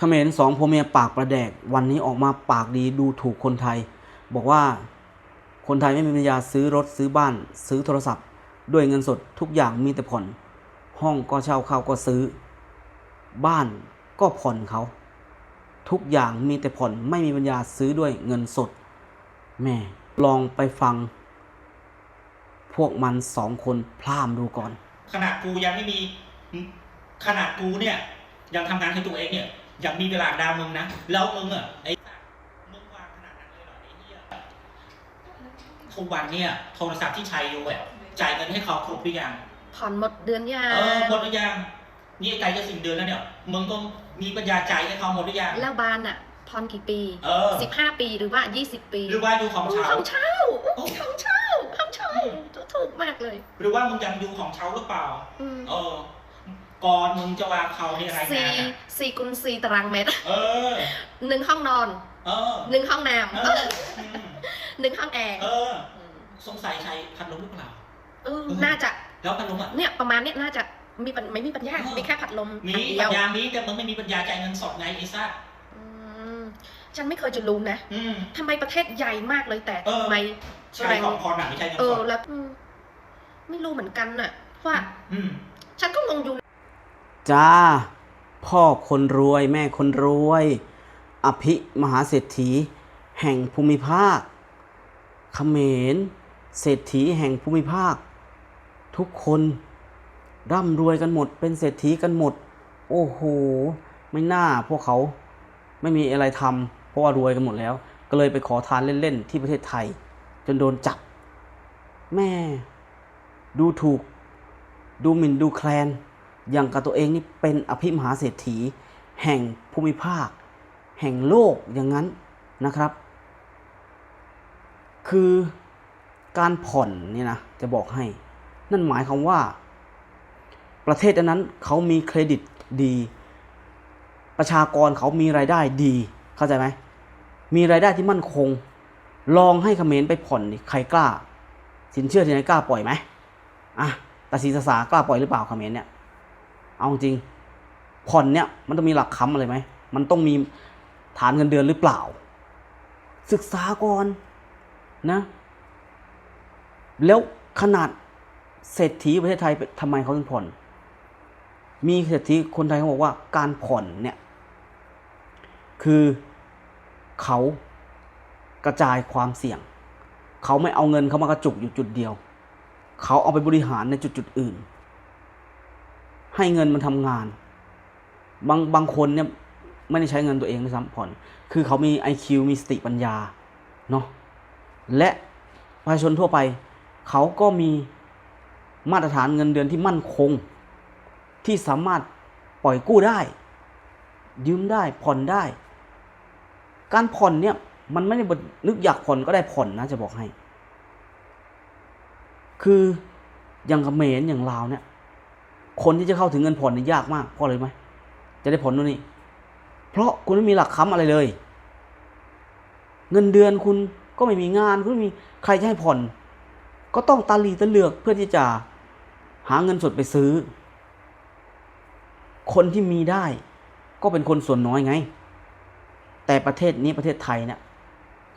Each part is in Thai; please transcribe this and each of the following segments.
เขมรสองผัวเมียปากประแดก วันนี้ออกมาปากดีดูถูกคนไทย บอกว่าคนไทยไม่มีปัญญาซื้อรถซื้อบ้าน ซื้อโทรศัพท์ ด้วยเงินสดทุกอย่างมีแต่ผ่อน ห้องก็เช่าข้าวก็ซื้อ บ้านก็ผ่อนเขา ทุกอย่างมีแต่ผ่อนไม่มีปัญญาซื้อด้วยเงินสดแม่ลองไปฟัง พวกมันสองคนพร่ามดูก่อน ขนาดกูยังไม่มีขนาดกูเนี่ย ยังทำงานให้ตัวเองเนี่ย ยังมีเวลาดาวมึงนะ แล้วมึงอะไอ้สัตว์มึงวางขนาดนั้นเลยเหรอไอ้เหี้ยทุกวันเนี่ยโทรศัพท์ที่ใช้อยู่อะจ่ายเงินให้เขาครบหรือยัง ผ่อนหมดเดือนยัง เออหมดหรือยังนี่ไกลจะสิ้นเดือนแล้วเนี่ยมึงก็มีปัญญาจ่ายให้เขาหมดหรือยังแล้วบ้านอะผ่อนกี่ปีเออสิบห้าปีหรือว่ายี่สิบปี หรือว่าอยู่ของเช่าห้องเช่าห้องเช่าห้องเช่าถูกมากเลย หรือว่ามึงยังอยู่ของเช่าหรือเปล่าอืมเออ ก่อนมึงจะวางเขาให้รายสี่งานอะสี่คูณสี่ตารางเมตรเออ หนึ่งห้องนอนเออหนึ่งห้องน้เอออืมำหนึ่งห้องแอร์เออ สงสัยใช้พัดลมหรือเปล่า เออน่าจะแล้วพัดลมอะ เนี่ยประมาณเนี้ยน่าจะมีปัญไม่มีปัญญาเออ มีแค่พัดลมมีอันเดีปัยวญญามีแต่มึงไม่มีปัญญาจ่ายเงินสดไงไอ้ซ่าอืมฉันไม่เคยจะรู้นะอืม ทำไมประเทศใหญ่มากเลยแต่เออ ทำไม ใช้ของพรหนักไม่ใช่เงินเอสอดแล้วอืมไม่รู้เหมือนกันน่ะว่า อืม ฉันก็งงอยู่ จ้า พ่อคนรวยแม่คนรวย อภิมหาเศรษฐี แห่งภูมิภาคเขมรเศรษฐีแห่งภูมิภาค ทุกคนร่ำรวยกันหมด เป็นเศรษฐีกันหมด โอ้โห ไม่น่าพวกเขาไม่มีอะไรทำเพราะว่ารวยกันหมดแล้ว ก็เลยไปขอทานเล่นๆ ที่ประเทศไทย จนโดนจับ แม่ ดูถูก ดูหมิ่นดูแคลน อย่างกับตัวเองนี่เป็นอภิมหาเศรษฐี แห่งภูมิภาค แห่งโลกอย่างนั้นนะครับ คือการผ่อนนี่นะจะบอกให้ นั่นหมายความว่า ประเทศนั้นเขามีเครดิตดี ประชากรเขามีรายได้ดี เข้าใจไหมมีรายได้ที่มั่นคง ลองให้เขมรไปผ่อนใครกล้า สินเชื่อที่ไหนกล้าปล่อยไหมอะตาสีตาสากล้าปล่อยหรือเปล่าเขมรเนี่ย เอาจริงผ่อนเนี่ยมันต้องมีหลักค้ำอะไรไหม มันต้องมีฐานเงินเดือนหรือเปล่า ศึกษาก่อนนะ แล้วขนาดเศรษฐีประเทศไทยทำไมเขาถึงผ่อน มีเศรษฐีคนไทยเขาบอกว่าการผ่อนเนี่ย คือเขากระจายความเสี่ยง เขาไม่เอาเงินเขามากระจุกอยู่จุดเดียว เขาเอาไปบริหารในจุดจุดอื่น ให้เงินมันทำงาน บางบางคนเนี่ยไม่ได้ใช้เงินตัวเองด้วยซ้ำผ่อน คือเขามี IQ มีสติปัญญาเนาะและประชาชนทั่วไป เขาก็มีมาตรฐานเงินเดือนที่มั่นคง ที่สามารถปล่อยกู้ได้ ยืมได้ผ่อนได้ การผ่อนเนี่ยมันไม่ได้บนึกอยากผ่อนก็ได้ผ่อนนะจะบอกให้ คืออย่างกเมรอย่างลาวเนี่ย คนที่จะเข้าถึงเงินผ่อนนี่ยากมากเพราะอะไรไหมจะได้ผ่อนนู่นนี่เพราะคุณไม่มีหลักค้ำอะไรเลย เงินเดือนคุณก็ไม่มีงานคุณไม่มีใครจะให้ผ่อน ก็ต้องตาลีตะเลือกเพื่อที่จะหาเงินสดไปซื้อ คนที่มีได้ ก็เป็นคนส่วนน้อยไง แต่ประเทศนี้ประเทศไทยเนี่ย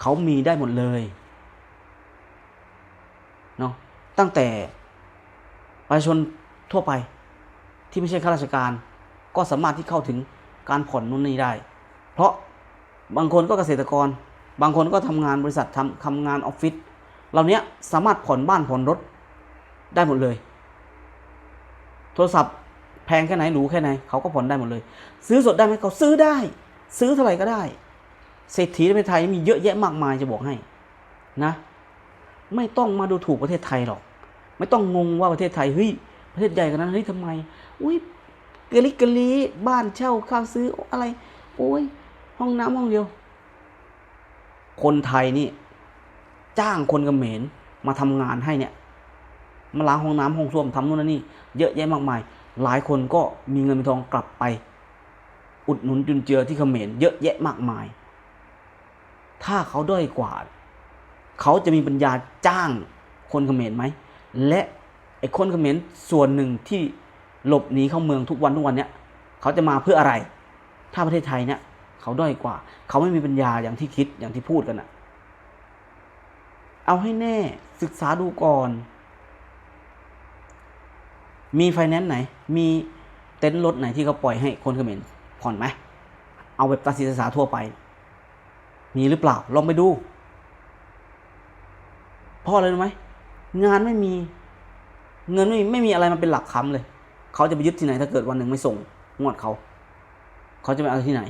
เขามีได้หมดเลยเนาะตั้งแต่ประชาชนทั่วไป ที่ไม่ใช่ข้าราชการ ก็สามารถที่เข้าถึงการผ่อนนู่นนี่ได้ เพราะบางคนก็เกษตรกร บางคนก็ทำงานบริษัททำทำงานออฟฟิศเหล่านี้สามารถผ่อนบ้านผ่อนรถได้หมดเลย โทรศัพท์แพงแค่ไหนหรูแค่ไหนเขาก็ผ่อนได้หมดเลย ซื้อสดได้ไหมเขาซื้อได้ ซื้อเท่าไหร่ก็ได้ เศรษฐีในประเทศไทยมีเยอะแยะมากมายจะบอกให้นะ ไม่ต้องมาดูถูกประเทศไทยหรอก ไม่ต้องงงว่าประเทศไทยเฮ้ย ประเทศใหญ่กันนั้นเฮ้ยทำไม อุ้ยกะลิกะลีบ้านเช่าข้าวซื้ออะไร โอ้ย ห้องน้ำห้องเดียว คนไทยนี่ จ้างคนเขมรมาทำงานให้เนี่ย มาล้างห้องน้ำห้องส้วมทำนู่นนนนี่ เยอะแยะมากมาย หลายคนก็มีเงินมีทองกลับไป อุดหนุนจุนเจือที่เขมรเยอะแยะมากมาย ถ้าเขาด้อยกว่า เขาจะมีปัญญาจ้างคนเขมรไหม และ ไอ้คนเขมรส่วนหนึ่งที่หลบหนีเข้าเมืองทุกวันทุกวันเนี้ยเขาจะมาเพื่ออะไร ถ้าประเทศไทยเนี่ยเขาด้อยกว่า เขาไม่มีปัญญาอย่างที่คิดอย่างที่พูดกันอะเอาให้แน่ศึกษาดูก่อน มีไฟแนนซ์ไหน มีเต็นท์รถไหนที่เขาปล่อยให้คนเขมรผ่อนไหม เอาแบบตัดสินศึกษาทั่วไป มีหรือเปล่า ลองไปดู เพราะอะไรรู้ไหม งานไม่มี เงินไม่มีไม่มีอะไรมาเป็นหลักค้ำเลย เขาจะไปยึดที่ไหนถ้าเกิดวันหนึ่งไม่ส่งงวดเขา เขาจะไปเอาที่ไหน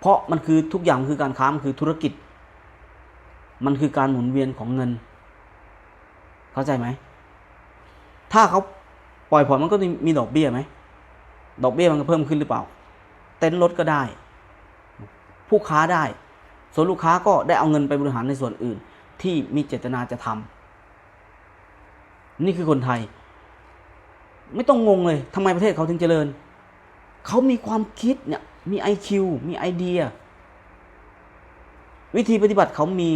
เพราะมันคือทุกอย่างคือการค้ามันคือธุรกิจ มันคือการหมุนเวียนของเงิน เข้าใจไหม ถ้าเขาปล่อยผ่อนมันก็มีดอกเบี้ยไหม ดอกเบี้ยมันก็เพิ่มขึ้นหรือเปล่า เต็นท์รถก็ได้ ผู้ค้าได้ ส่วนลูกค้าก็ได้เอาเงินไปบริหารในส่วนอื่น ที่มีเจตนาจะทำนี่คือคนไทย ไม่ต้องงงเลยทำไมประเทศเขาถึงเจริญ เขามีความคิดเนี่ยมีไอคิวมีไอเดีย วิธีปฏิบัติเขามี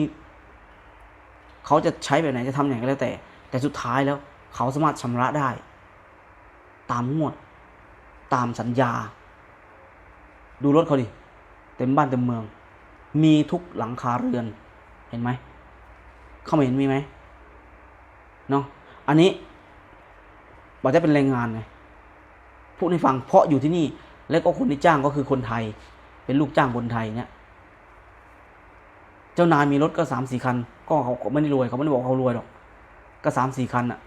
เขาจะใช้แบบไหนจะทำอย่างไรก็แล้วแต่ แต่สุดท้ายแล้ว เขาสามารถชำระได้ ตามงวด ตามสัญญา ดูรถเขาดิ เต็มบ้านเต็มเมือง มีทุกหลังคาเรือน เห็นไหม เขาไม่เห็นมีไหมเนาะอันนี้ บอกจะเป็นแรงงานไงพูดให้ฟังเพราะอยู่ที่นี่ แล้วก็คนที่จ้างก็คือคนไทย เป็นลูกจ้างคนไทยเนี่ย เจ้านายมีรถก็สามสี่คัน ก็เขาไม่ได้รวยเขาไม่ได้บอกเขารวยหรอก ก็สามสี่คันอะ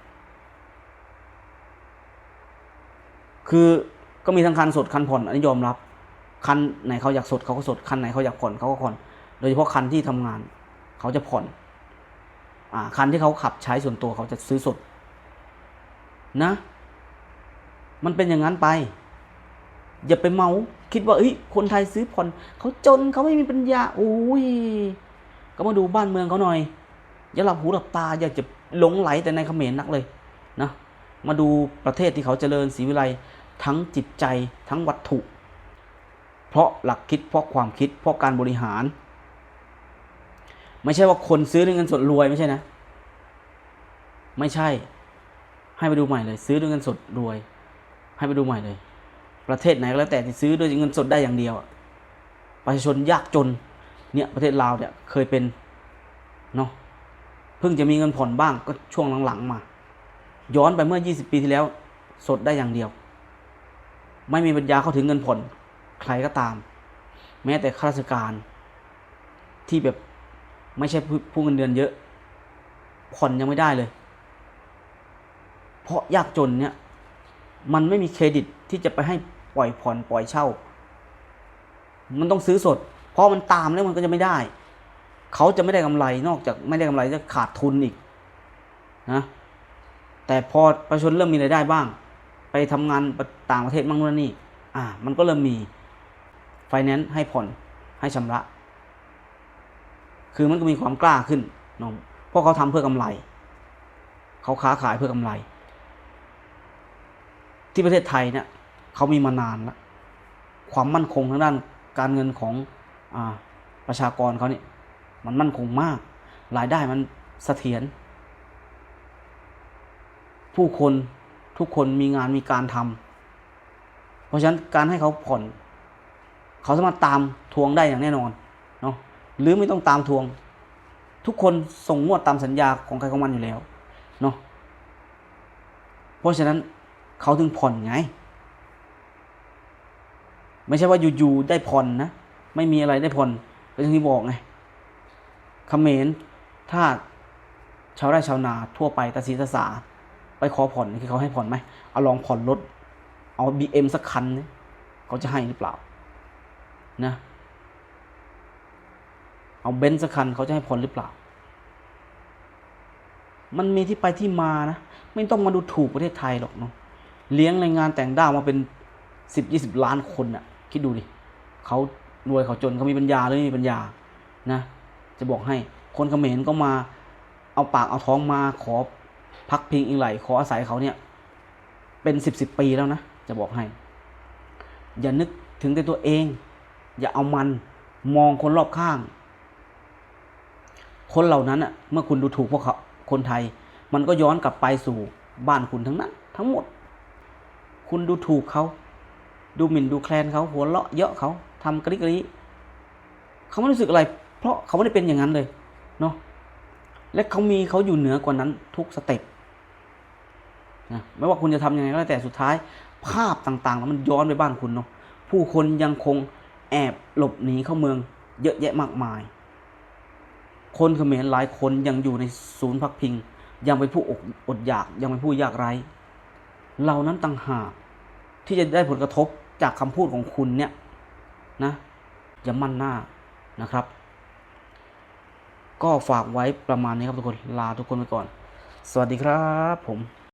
คือก็มีทั้งคันสดคันผ่อนอันนี้ยอมรับ คันไหนเขาอยากสดเขาก็สดคันไหนเขาอยากผ่อนเขาก็ผ่อน โดยเฉพาะคันที่ทำงาน เขาจะผ่อน อ่าคันที่เขาขับใช้ส่วนตัวเขาจะซื้อสด นะ มันเป็นอย่างนั้นไป อย่าไปเมา คิดว่าเอ้ยคนไทยซื้อผ่อนเขาจนเขาไม่มีปัญญาโอ้ยก็มาดูบ้านเมืองเขาหน่อย อย่าหลับหูหลับตา อย่าจะหลงไหลแต่ในเขมรนักเลยนะมาดูประเทศที่เขาเจริญศรีวิไลทั้งจิตใจทั้งวัตถุ เพราะหลักคิดเพราะความคิดเพราะการบริหาร ไม่ใช่ว่าคนซื้อด้วยเงินสดรวยไม่ใช่นะ ไม่ใช่ ให้ไปดูใหม่เลย ซื้อด้วยเงินสดรวย ให้ไปดูใหม่เลย ประเทศไหนก็แล้วแต่ที่ซื้อด้วยเงินสดได้อย่างเดียวประชาชนยากจนเนี่ยประเทศลาวเนี่ยเคยเป็นเนาะเพิ่งจะมีเงินผ่อนบ้างก็ช่วงหลังๆมา ย้อนไปเมื่อ 20 ปีที่แล้วสดได้อย่างเดียว ไม่มีปัญญาเข้าถึงเงินผ่อนใครก็ตาม แม้แต่ข้าราชการที่แบบไม่ใช่ผู้เงินเดือนเยอะ ผ่อนยังไม่ได้เลย ราะยากจนเนี่ยมันไม่มีเครดิตที่จะไปให้ปล่อยผ่อนปล่อยเช่า มันต้องซื้อสด เพราะมันตามแล้วมันก็จะไม่ได้ เขาจะไม่ได้กำไรนอกจากไม่ได้กำไรจะขาดทุนอีกนะแต่พอประชาชนเริ่มมีรายได้บ้าง ไปทำงานต่างประเทศมั่งนู่นนนี่อ่ามันก็เริ่มมีไฟแนนซ์ให้ผ่อนให้ชำระ คือมันก็มีความกล้าขึ้นเนาะเพราะเขาทำเพื่อกำไร เขาค้าขายเพื่อกำไร ที่ประเทศไทยเนี่ยเขามีมานานแล้วความมั่นคงทางด้านการเงินของอประชากรเขาเนี่ยมันมั่นคงมาก รายได้มันเสถียรผู้คนทุกคนมีงานมีการทำเพราะฉะนั้นการให้เขาผ่อน เขาสามารถตามทวงได้อย่างแน่นอนเนาะหรือไม่ต้องตามทวง ทุกคนส่งงวดตามสัญญาของใครของมันอยู่แล้วเนาะเพราะฉะนั้น เขาถึงผ่อนไง ไม่ใช่ว่าอยู่ๆได้ผ่อนนะ ไม่มีอะไรได้ผ่อนก็อย่างที่บอกไงเขมรถ้าชาวไร่ชาวนาทั่วไปตาสีตาสาไปขอผ่อนคือเขาให้ผ่อนไหมเอาลองผ่อนรถ เอาบีเอ็มสักคันเนี่ยเขาจะให้หรือเปล่านะเอาเบนซ์สักคันเขาจะให้ผ่อนหรือเปล่า มันมีที่ไปที่มานะ ไม่ต้องมาดูถูกประเทศไทยหรอกเนาะ เลี้ยงแรงงานแต่งด้าวมาเป็นสิบยี่สิบล้านคนอะ่ะคิดดูดิเขารวยเขาจนเขามีปัญญาหรือไม่มีปัญญานะ จะบอกให้คนเขมรก็มาเอาปากเอาท้องมาขอพักพิงอิงไหลขออาศัยเขาเนี่ย เป็นสิบสิบปีแล้วนะ จะบอกให้ อย่านึกถึงแต่ตัวเอง อย่าเอามันมองคนรอบข้าง คนเหล่านั้นอะเมื่อคุณดูถูกพวกเขาคนไทย มันก็ย้อนกลับไปสู่บ้านคุณทั้งนั้น ทั้งหมด คุณดูถูกเขา ดูหมิ่นดูแคลนเขาหัวเราะเยาะเขาทำกริกกริเขาไม่รู้สึกอะไร เพราะเขาไม่ได้เป็นอย่างนั้นเลยเนาะและเขามีเขาอยู่เหนือกว่านั้นทุกสเต็ปนะไม่ว่าคุณจะทำยังไงก็แล้วแต่สุดท้าย ภาพต่างๆแล้วมันย้อนไปบ้านคุณเนาะผู้คนยังคงแอบหลบหนีเข้าเมือง เยอะแยะมากมาย คนเขมรหลายคนยังอยู่ในศูนย์พักพิง ยังเป็นผู้อดอดอยากยังเป็นผู้ยากไร้ เหล่านั้นต่างหาก ที่จะได้ผลกระทบจากคำพูดของคุณเนี่ยนะอย่ามั่นหน้านะครับ ก็ฝากไว้ประมาณนี้ครับทุกคนลาทุกคนไปก่อน สวัสดีครับผม